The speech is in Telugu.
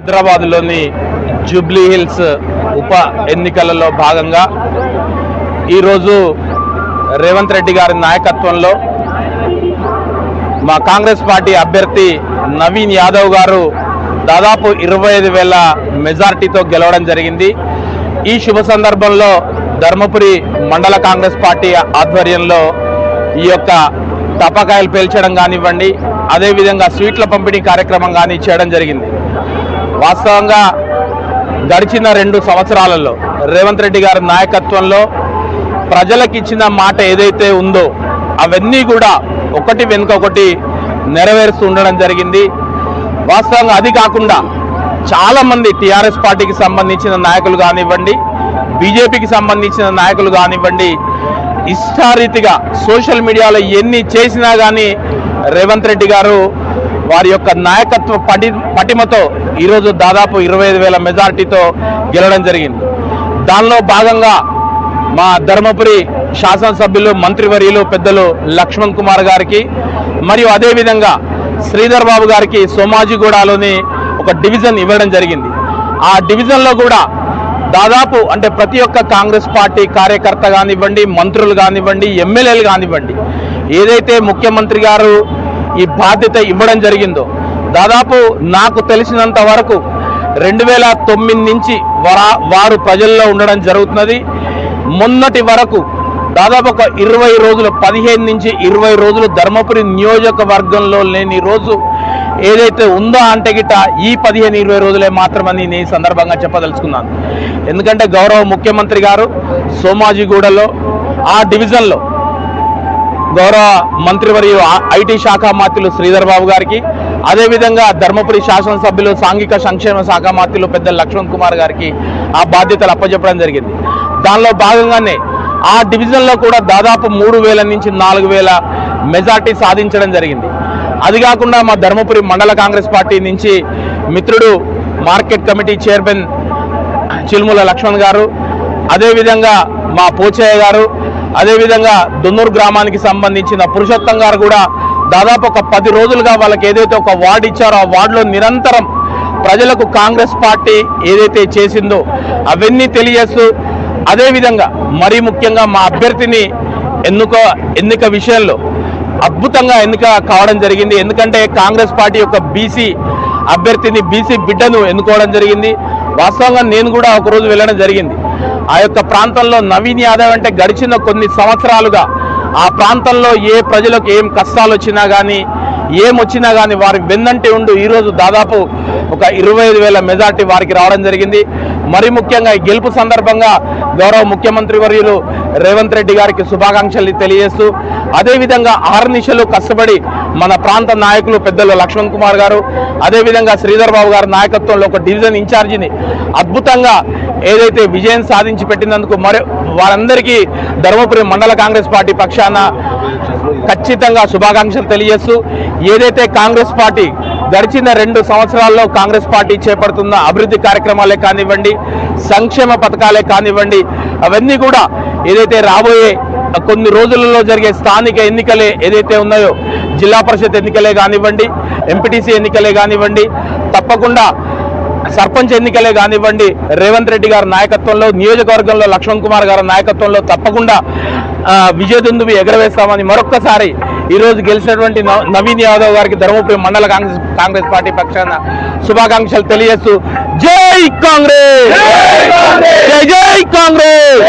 హైదరాబాద్లోని జూబ్లీ హిల్స్ ఉప ఎన్నికలలో భాగంగా ఈరోజు రేవంత్ రెడ్డి గారి నాయకత్వంలో మా కాంగ్రెస్ పార్టీ అభ్యర్థి నవీన్ యాదవ్ గారు దాదాపు ఇరవై ఐదు వేల మెజార్టీతో గెలవడం జరిగింది. ఈ శుభ సందర్భంలో ధర్మపురి మండల కాంగ్రెస్ పార్టీ ఆధ్వర్యంలో ఈ యొక్క టపాకాయలు పేల్చడం కానివ్వండి అదేవిధంగా స్వీట్ల పంపిణీ కార్యక్రమం కానీ చేయడం జరిగింది. వాస్తవంగా గడిచిన రెండు సంవత్సరాలలో రేవంత్ రెడ్డి గారి నాయకత్వంలో ప్రజలకు ఇచ్చిన మాట ఏదైతే ఉందో అవన్నీ కూడా ఒకటి వెనుక ఒకటి నెరవేరుస్తూ ఉండడం జరిగింది. వాస్తవంగా అది కాకుండా చాలామంది టీఆర్ఎస్ పార్టీకి సంబంధించిన నాయకులు కానివ్వండి బీజేపీకి సంబంధించిన నాయకులు కానివ్వండి ఇష్టారీతిగా సోషల్ మీడియాలో ఎన్ని చేసినా కానీ రేవంత్ రెడ్డి గారు వారి యొక్క నాయకత్వ పటి పటిమతో ఈరోజు దాదాపు ఇరవై ఐదు వేల మెజార్టీతో గెలవడం జరిగింది. దానిలో భాగంగా మా ధర్మపురి శాసనసభ్యులు మంత్రివర్యులు పెద్దలు లక్ష్మణ్ కుమార్ గారికి మరియు అదేవిధంగా శ్రీధర్ బాబు గారికి సోమాజిగూడలోని ఒక డివిజన్ ఇవ్వడం జరిగింది. ఆ డివిజన్లో కూడా దాదాపు అంటే ప్రతి ఒక్క కాంగ్రెస్ పార్టీ కార్యకర్త కానివ్వండి మంత్రులు కానివ్వండి ఎమ్మెల్యేలు కానివ్వండి ఏదైతే ముఖ్యమంత్రి గారు ఈ బాధ్యత ఇవ్వడం జరిగిందో దాదాపు నాకు తెలిసినంత వరకు రెండు వేల తొమ్మిది నుంచి వరా వారు ప్రజల్లో ఉండడం జరుగుతున్నది. మొన్నటి వరకు దాదాపు ఒక ఇరవై రోజులు పదిహేను నుంచి ఇరవై రోజులు ధర్మపురి నియోజకవర్గంలో లేని రోజు ఏదైతే ఉందో అంటే గిట్ట ఈ పదిహేను ఇరవై రోజులే మాత్రమని నేను సందర్భంగా చెప్పదలుచుకున్నాను. ఎందుకంటే గౌరవ ముఖ్యమంత్రి గారు సోమాజిగూడలో ఆ డివిజన్లో గౌరవ మంత్రివర్యు ఐటీ శాఖ మంత్రులు శ్రీధర్ బాబు గారికి అదేవిధంగా ధర్మపురి శాసనసభ్యులు సాంఘిక సంక్షేమ శాఖ మంత్రులు పెద్ద లక్ష్మణ్ కుమార్ గారికి ఆ బాధ్యతలు అప్పచెప్పడం జరిగింది. దానిలో భాగంగానే ఆ డివిజన్లో కూడా దాదాపు మూడు వేల నుంచి నాలుగు వేల మెజార్టీ సాధించడం జరిగింది. అది కాకుండా మా ధర్మపురి మండల కాంగ్రెస్ పార్టీ నుంచి మిత్రుడు market committee chairman Chilmula Laxman గారు అదేవిధంగా మా పోచయ్య గారు అదేవిధంగా దున్నూరు గ్రామానికి సంబంధించిన పురుషోత్తం గారు కూడా దాదాపు ఒక పది రోజులుగా వాళ్ళకి ఏదైతే ఒక వార్డు ఇచ్చారో ఆ వార్డులో నిరంతరం ప్రజలకు కాంగ్రెస్ పార్టీ ఏదైతే చేసిందో అవన్నీ తెలియజేస్తూ అదేవిధంగా మరీ ముఖ్యంగా మా అభ్యర్థిని ఎన్నుక ఎన్నిక విషయంలో అద్భుతంగా ఎన్నిక కావడం జరిగింది. ఎందుకంటే కాంగ్రెస్ పార్టీ యొక్క బీసీ అభ్యర్థిని బీసీ బిడ్డను ఎన్నుకోవడం జరిగింది. వాస్తవంగా నేను కూడా ఒకరోజు వెళ్ళడం జరిగింది. ఆ యొక్క ప్రాంతంలో నవీన్ యాదవ్ అంటే గడిచిన కొన్ని సంవత్సరాలుగా ఆ ప్రాంతంలో ఏ ప్రజలకు ఏం కష్టాలు వచ్చినా కానీ ఏమొచ్చినా కానీ వారి వెన్నంటి ఉండు. ఈరోజు దాదాపు ఒక ఇరవై ఐదు వేల మెజార్టీ వారికి రావడం జరిగింది. మరి ముఖ్యంగా ఈ గెలుపు సందర్భంగా గౌరవ ముఖ్యమంత్రి వర్యులు రేవంత్ రెడ్డి గారికి శుభాకాంక్షలు తెలియజేస్తూ అదేవిధంగా ఆర్నిశలు కష్టపడి మన ప్రాంత నాయకులు పెద్దలు లక్ష్మణ్ కుమార్ గారు అదేవిధంగా శ్రీధర్ బాబు గారి నాయకత్వంలో ఒక డివిజన్ ఇన్ఛార్జిని అద్భుతంగా ఏదైతే విజయం సాధించి పెట్టినందుకు మరి వారందరికీ ధర్మపురి మండల కాంగ్రెస్ పార్టీ పక్షాన ఖచ్చితంగా శుభాకాంక్షలు తెలియజేస్తూ ఏదైతే కాంగ్రెస్ పార్టీ గడిచిన రెండు సంవత్సరాల్లో కాంగ్రెస్ పార్టీ చేపడుతున్న అభివృద్ధి కార్యక్రమాలే కానివ్వండి సంక్షేమ పథకాలే కానివ్వండి అవన్నీ కూడా ఏదైతే రాబోయే కొన్ని రోజులలో జరిగే స్థానిక ఎన్నికలే ఏదైతే ఉన్నాయో జిల్లా పరిషత్ ఎన్నికలే కానివ్వండి ఎంపీటీసీ ఎన్నికలే కానివ్వండి తప్పకుండా సర్పంచ్ ఎన్నికలే కానివ్వండి రేవంత్ రెడ్డి గారి నాయకత్వంలో నియోజకవర్గంలో లక్ష్మణ్ కుమార్ గారి నాయకత్వంలో తప్పకుండా ఆ, విజయదుందువి ఎగరవేస్తామని మరొక్కసారి ఈరోజు గెలిచినటువంటి నవ- నవీన్ యాదవ్ గారికి ధర్మపురి మండల కాంగ్రెస్ కాంగ్రెస్ పార్టీ పక్షాన శుభాకాంక్షలు తెలియజేస్తూ జై కాంగ్రెస్! జై జై కాంగ్రెస్!